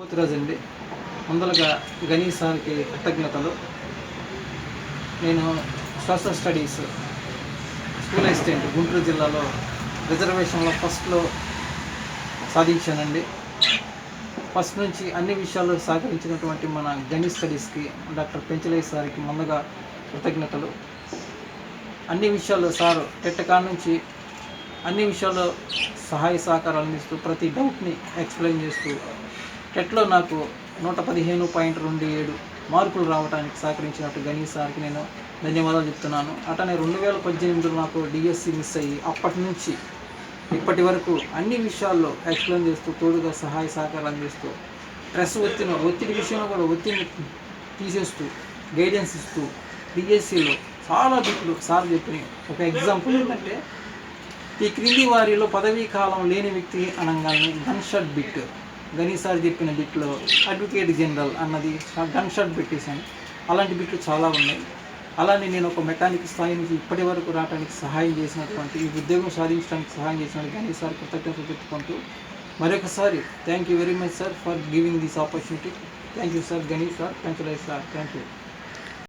పోతురాజు అండి ముందరగా గణేశానికి కృతజ్ఞతలు. నేను social studies school assistant Guntur జిల్లాలో రిజర్వేషన్లో ఫస్ట్లో సాధించానండి. ఫస్ట్ నుంచి అన్ని విషయాల్లో సహకరించినటువంటి మన గణిత్ స్టడీస్కి డాక్టర్ పెంచలయ్య సార్కి ముందుగా కృతజ్ఞతలు. అన్ని విషయాల్లో సార్ టెట్ నుంచి అన్ని విషయాల్లో సహాయ సహకారాలు అందిస్తూ ప్రతి డౌట్ని ఎక్స్ప్లెయిన్ చేస్తూ టెట్లో నాకు నూట పదిహేను పాయింట్ రెండు ఏడు మార్కులు రావడానికి సహకరించినట్టు గణేష్ సార్కి నేను ధన్యవాదాలు చెప్తున్నాను. అటనే రెండు వేల పద్దెనిమిదిలో నాకు డిఎస్సి మిస్ అయ్యి అప్పటి నుంచి ఇప్పటి వరకు అన్ని విషయాల్లో ఎక్స్ప్లెయిన్ చేస్తూ తోడుగా సహాయ సహకారాలు అందిస్తూ స్ట్రెస్ ఒత్తిడి ఒత్తిడి విషయంలో కూడా ఒత్తిడిని తీసేస్తూ గైడెన్స్ ఇస్తూ డిఎస్సిలో చాలా బిట్లు సార్ చెప్పినాయి ఒక ఎగ్జాంపుల్. ఏంటంటే? ఈ క్రింది వారిలో పదవీ కాలం లేని వ్యక్తి అనగానే gun shot bit. Ganesh sir చెప్పిన బిట్లో అడ్వకేట్ జనరల్ అన్నది గన్ షాట్ పెట్టేశాను. అలాంటి బిట్లు చాలా ఉన్నాయి. అలానే నేను ఒక మెకానిక్ స్థాయి నుంచి ఇప్పటి వరకు రావడానికి సహాయం చేసినటువంటి ఈ ఉద్యోగం సాధించడానికి సహాయం చేసినట్టు గణేష్ సార్ కృతజ్ఞతలు పెట్టుకుంటూ మరొకసారి thank you very much sir for giving this opportunity thank you sir Ganesh sir Penchale sir thank you